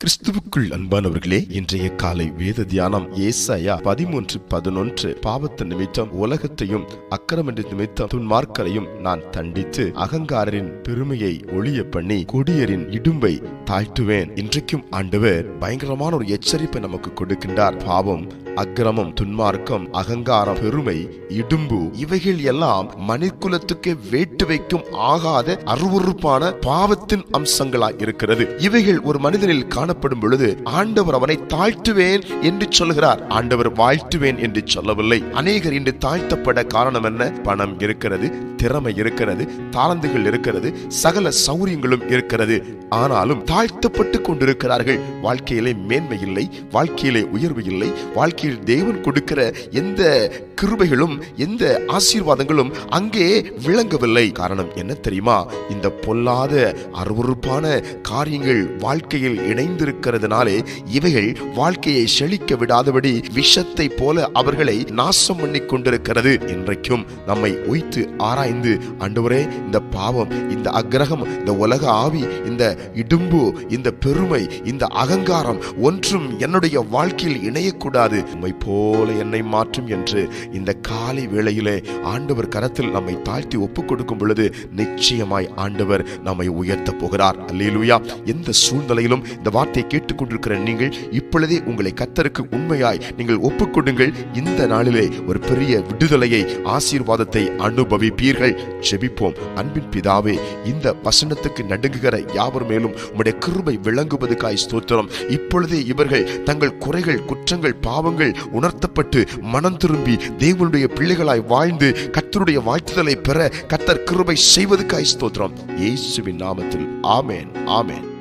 கிறிஸ்துவுக்குள் அன்பானவர்களே இன்றைய காலை வேத தியானம் ஏசாயா பதிமூன்று பதினொன்று பாவத்து நிமித்தம் உலகத்தையும் அக்கிரம நிமித்தம் துன்மார்க்கரையும் நான் தண்டித்து அகங்காரரின் பெருமையை ஒளிய பண்ணி கொடியரின் இடும்பை தாழ்த்துவேன். இன்றைக்கும் ஆண்டவர் பயங்கரமான ஒரு எச்சரிப்பை நமக்கு கொடுக்கின்றார். பாவம் அக்கிரமம் துன்மார்க்கம் அகங்காரம் பெருமை இடும்பு இவைகள் எல்லாம் மனிதகுலத்துக்கு வேட்டு வைக்கும் ஆகாத அருவருப்பான பாவத்தின் அம்சங்களாய் இருக்கிறது. இவைகள் ஒரு மனிதனில் காணப்படும் பொழுது ஆண்டவர் அவனை தாழ்த்துவேன் என்று சொல்கிறார். ஆண்டவர் வாழ்த்துவேன் என்று சொல்லவில்லை. அநேகர் இன்று தாழ்த்தப்பட காரணம் என்ன? பணம் இருக்கிறது திறமை இருக்கிறது தாளந்துகள் இருக்கிறது சகல சௌரியங்களும் இருக்கிறது. ஆனாலும் தாழ்த்தப்பட்டு கொண்டிருக்கிறார்கள். வாழ்க்கையிலே மேன்மை இல்லை வாழ்க்கையிலே உயர்வு இல்லை வாழ்க்கை கீழ் தேவன் கொடுக்கிற எந்த கிருபைகளும் எந்த ஆசீர்வாதங்களும் அங்கே விளங்கவில்லை. காரணம் என்ன தெரியுமா? இந்த பொல்லாத அருவறுப்பான காரியங்கள் வாழ்க்கையில் இணைந்திருக்கிறதுனாலே இவைகள் வாழ்க்கையை செழிக்க விடாதபடி விஷத்தை போல அவர்களை நாசம் பண்ணி கொண்டிருக்கிறது. இன்றைக்கும் நம்மை உய்த்து ஆராய்ந்து அன்றுவரே இந்த பாவம் இந்த அக்கிரகம் இந்த உலக ஆவி இந்த இடும்பு இந்த பெருமை இந்த அகங்காரம் ஒன்றும் என்னுடைய வாழ்க்கையில் இணையக்கூடாது. உம்மை போல என்னை மாற்றும் என்று இந்த காலை வேளையிலே ஆண்டவர் கரத்தில் நம்மை தாழ்த்தி ஒப்பு கொடுக்கும் பொழுது நிச்சயமாய் ஆண்டவர் நம்மை உயர்த்த போகிறார். அல்லேலூயா. எந்த சூழ்நிலையிலும் இந்த வார்த்தையை கேட்டுக்கொண்டிருக்கிற நீங்கள் இப்பொழுதே உங்களை கத்தருக்கு உண்மையாய் நீங்கள் ஒப்புக்கொடுங்கள். இந்த நாளிலே ஒரு பெரிய விடுதலையை ஆசீர்வாதத்தை அனுபவிப்பீர்கள். செபிப்போம் அன்பின் பிதாவே இந்த வசனத்துக்கு நடுங்குகிற யாவர் மேலும் உம்முடைய கிருபை விளங்குவதுக்காய் ஸ்தோத்திரம். இப்பொழுதே இவர்கள் தங்கள் குறைகள் குற்றங்கள் பாவங்கள் உணர்த்தப்பட்டு மனம் திரும்பி தேவனுடைய பிள்ளைகளாய் வாழ்ந்து கத்தருடைய வாழ்த்துதலை பெற கத்தர் கிருபை செய்வதுக்காய் ஸ்தோத்திரம். இயேசுவின் நாமத்தில். ஆமேன். ஆமேன்.